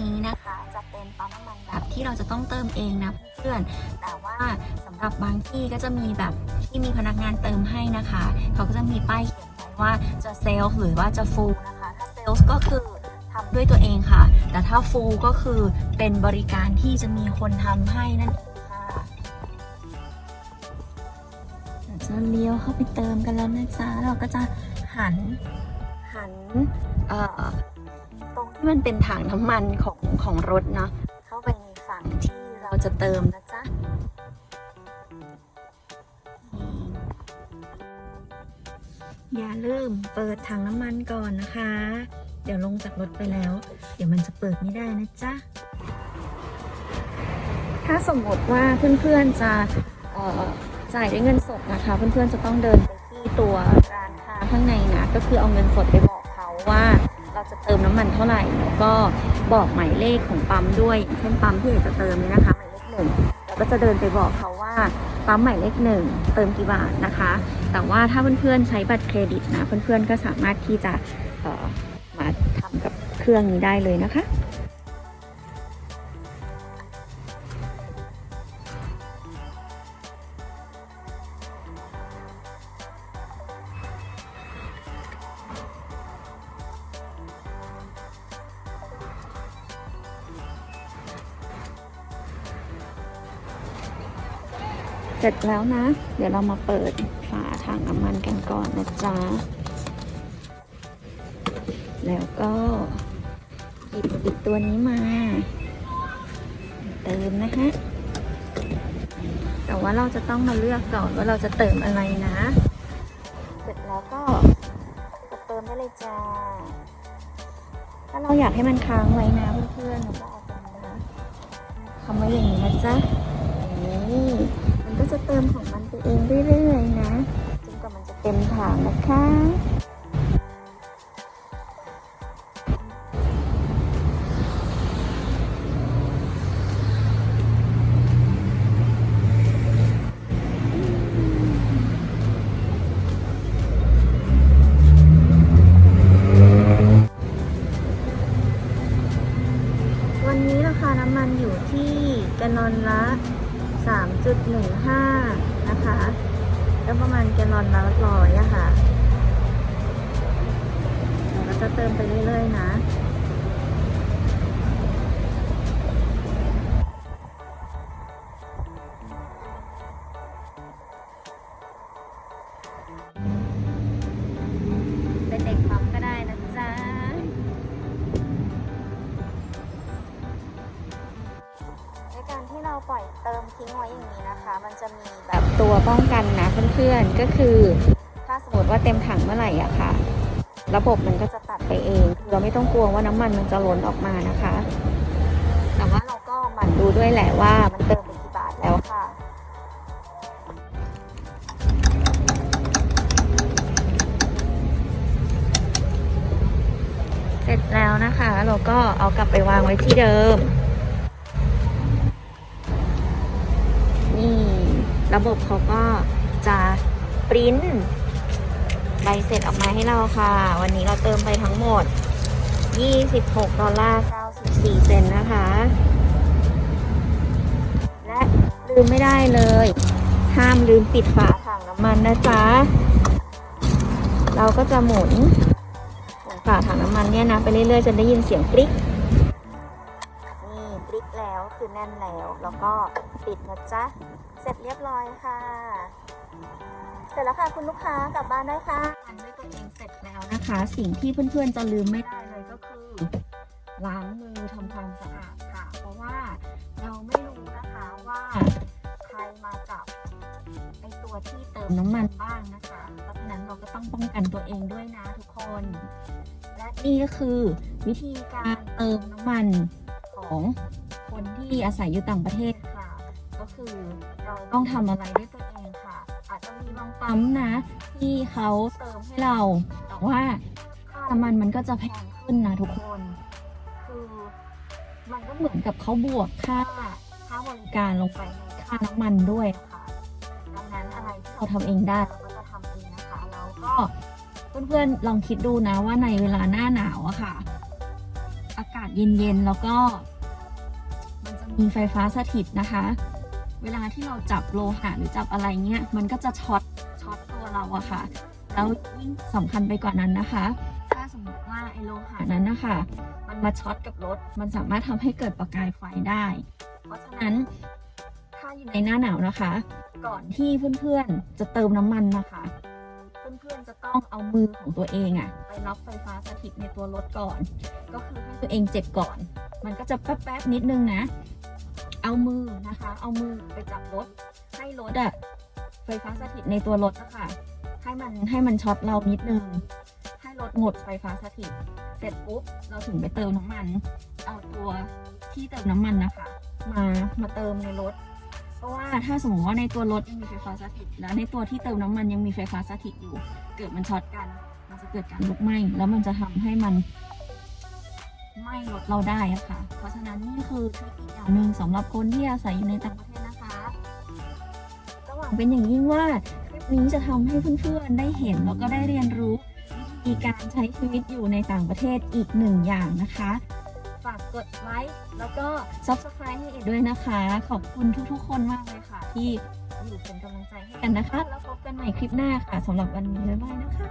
นี้นะคะ จะเป็นปั๊มน้ำมันแบบที่เราจะต้องเติมเองนะเพื่อน แต่ว่าสำหรับบางที่ก็จะมีแบบที่มีพนักงานเติมให้นะคะ เขาก็จะมีป้ายเขียนไว้ว่าจะเซลฟ์หรือว่าจะฟูลนะคะ ถ้าเซลฟ์ก็คือทำด้วยตัวเองค่ะ แต่ถ้าฟูลก็คือเป็นบริการที่จะมีคนทำให้นั่นเองค่ะจะเลี้ยวเข้าไปเติมกันแล้วนะจ๊ะ เราก็จะหันหันเอ่อ ที่มันเป็นถังน้ำมันของของรถเนาะเข้าไปในฝั่งที่เราจะเติมนะจ๊ะอย่าลืมเปิดถังน้ำมันก่อนนะคะ เดี๋ยวลงจากรถไปแล้ว เดี๋ยวมันจะเปิดไม่ได้นะจ๊ะ ถ้าสมมติว่าเพื่อนๆจะจ่ายด้วยเงินสดนะคะ เพื่อนๆจะต้องเดินไปที่ตัวร้านค้าข้างในนะ ก็คือเอาเงินสดไปบอกเขาว่า เราจะเติมน้ำมันเท่าไหร่แล้วก็บอกหมายเลขของปั๊มด้วยอย่างเช่นปั๊มที่อยากจะเติมนี่นะคะหมายเลขหนึ่งเราก็จะเดินไปบอกเขาว่าปั๊มหมายเลขหนึ่งเติมกี่บาทนะคะ แต่ว่าถ้าเพื่อนๆใช้บัตรเครดิตนะเพื่อนๆก็สามารถที่จะเออมาทำกับเครื่องนี้ได้เลยนะคะ เสร็จแล้วนะ เดี๋ยวเรามาเปิดฝาถังน้ำมันกันก่อนนะจ๊ะ แล้วก็หยิบอีกตัวนี้มา เติมนะฮะแต่ว่าเราจะต้องมาเลือกก่อนว่าเราจะเติมอะไรนะ เสร็จแล้วก็กเติมได้เลยจ้า ถ้าเราอยากให้มันค้างไว้นะเพื่อนๆเราก็เอาตรงนี้นะคำว่าอย่างนี้นะจ๊ะอย่างนี้ ก็จะเติมของมันไปเองเรื่อยๆนะจนกว่ามันจะเต็มถังนะคะวันนี้ราคาน้ำมันอยู่ที่แกลลอนละ 3.15 นะคะก็ประมาณแกลลอนละร้อยอะค่ะเราก็จะเติมไปเรื่อยๆนะ พื่อนๆ ก็คือ ถ้าสมมติว่าเต็มถังเมื่อไหร่อะค่ะ ระบบมันก็จะตัดไปเองคือเราไม่ต้องกลัวว่าน้ำมันมันจะล้นออกมานะคะ แต่ว่าเราก็หมั่นดูด้วยแหละว่ามันเติมไปกี่บาทแล้วค่ะเสร็จแล้วนะคะ เราก็เอากลับไปวางไว้ที่เดิม นี่ ระบบเขาก็ จะปริ้นใบเสร็จออกมาให้เราค่ะ วันนี้เราเติมไปทั้งหมด 26 ดอลลาร์ 94 เซนนะคะ และลืมไม่ได้เลย ห้ามลืมปิดฝาถังน้ำมันนะจ๊ะ เราก็จะหมุนหมุนฝาถังน้ำมันเนี่ยนะ ไปเรื่อยๆจนได้ยินเสียงกริ๊กนี่กริ๊กแล้วคือแน่นแล้ว แล้วก็ปิดนะจ๊ะ เสร็จเรียบร้อยค่ะ เสร็จแล้วค่ะคุณลูกค้ากลับบ้านได้ค่ะทานด้วยตัวเองเสร็จแล้วนะคะ สิ่งที่เพื่อนๆจะลืมไม่ได้เลยก็คือ ล้างมือทำความสะอาดค่ะ เพราะว่าเราไม่รู้นะคะว่าใครมาจับไอตัวที่เติมน้ำมันบ้างนะคะ เพราะฉะนั้นเราก็ต้องป้องกันตัวเองด้วยนะทุกคน และนี่ก็คือ วิธีการเติมน้ำมันของคนที่อาศัยอยู่ต่างประเทศค่ะ ก็คือเราต้องทำอะไรด้วยตัวเอง มีบางปั๊มนะ ที่เขาเติมให้เราแต่ว่าค่าน้ำมันมันก็จะแพงขึ้นนะทุกคน คือมันก็เหมือนกับเขาบวกค่าค่าบริการลงไปในค่าน้ำมันด้วยค่ะดังนั้นอะไรที่เราทำเองได้เราก็จะทำเองนะคะแล้วก็เพื่อนๆลองคิดดูนะว่าในเวลาหน้าหนาวอะค่ะ อากาศเย็นๆแล้วก็ มันจะมีไฟฟ้าสถิตนะคะ เวลาที่เราจับโลหะหรือจับอะไรเงี้ยมันก็จะช็อตช็อตตัวเราอะค่ะ แล้วยิ่งสำคัญไปกว่านั้นนะคะ ถ้าสมมติว่าไอโลหะนั้นนะคะมันมาช็อตกับรถ มันสามารถทำให้เกิดประกายไฟได้ เพราะฉะนั้นถ้าอยู่ในหน้าหนาวนะคะ ก่อนที่เพื่อนๆจะเติมน้ำมันนะคะเพื่อนๆจะต้องเอามือของตัวเองอะไปล็อกไฟฟ้าสถิตในตัวรถก่อน ก็คือให้ตัวเองเจ็บก่อน มันก็จะแป๊บๆนิดนึงนะ เอามือนะคะ เอามือไปจับรถ ให้รถอะไฟฟ้าสถิตในตัวรถอะค่ะให้มันให้มันช็อตเรานิดนึง ให้รถหมดไฟฟ้าสถิต เสร็จปุ๊บเราถึงไปเติมน้ำมัน เอาตัวที่เติมน้ำมันนะคะ มามาเติมในรถ เพราะว่าถ้าสมมติว่าในตัวรถยังมีไฟฟ้าสถิต แล้วในตัวที่เติมน้ำมันยังมีไฟฟ้าสถิตอยู่ เกิดมันช็อตกัน มันจะเกิดการลุกไหม้แล้วมันจะทำให้มัน ไหม้รถเราได้ค่ะ เพราะฉะนั้นนี่คือทริคอีกอย่างหนึ่งสำหรับคนที่อาศัยอยู่ในต่างประเทศนะคะก็หวังเป็นอย่างยิ่งว่าคลิปนี้จะทำให้เพื่อนๆได้เห็นแล้วก็ได้เรียนรู้วิธีการใช้ชีวิตอยู่ในต่างประเทศอีกหนึ่งอย่างนะคะฝากกดไลค์แล้วก็ subscribe ให้เอ็ดด้วยนะคะ ขอบคุณทุกๆ คนมากเลยค่ะ ที่อยู่เป็นกำลังใจให้กันนะคะ แล้วพบกันใหม่คลิปหน้าค่ะสำหรับวันนี้บ๊ายบายนะคะ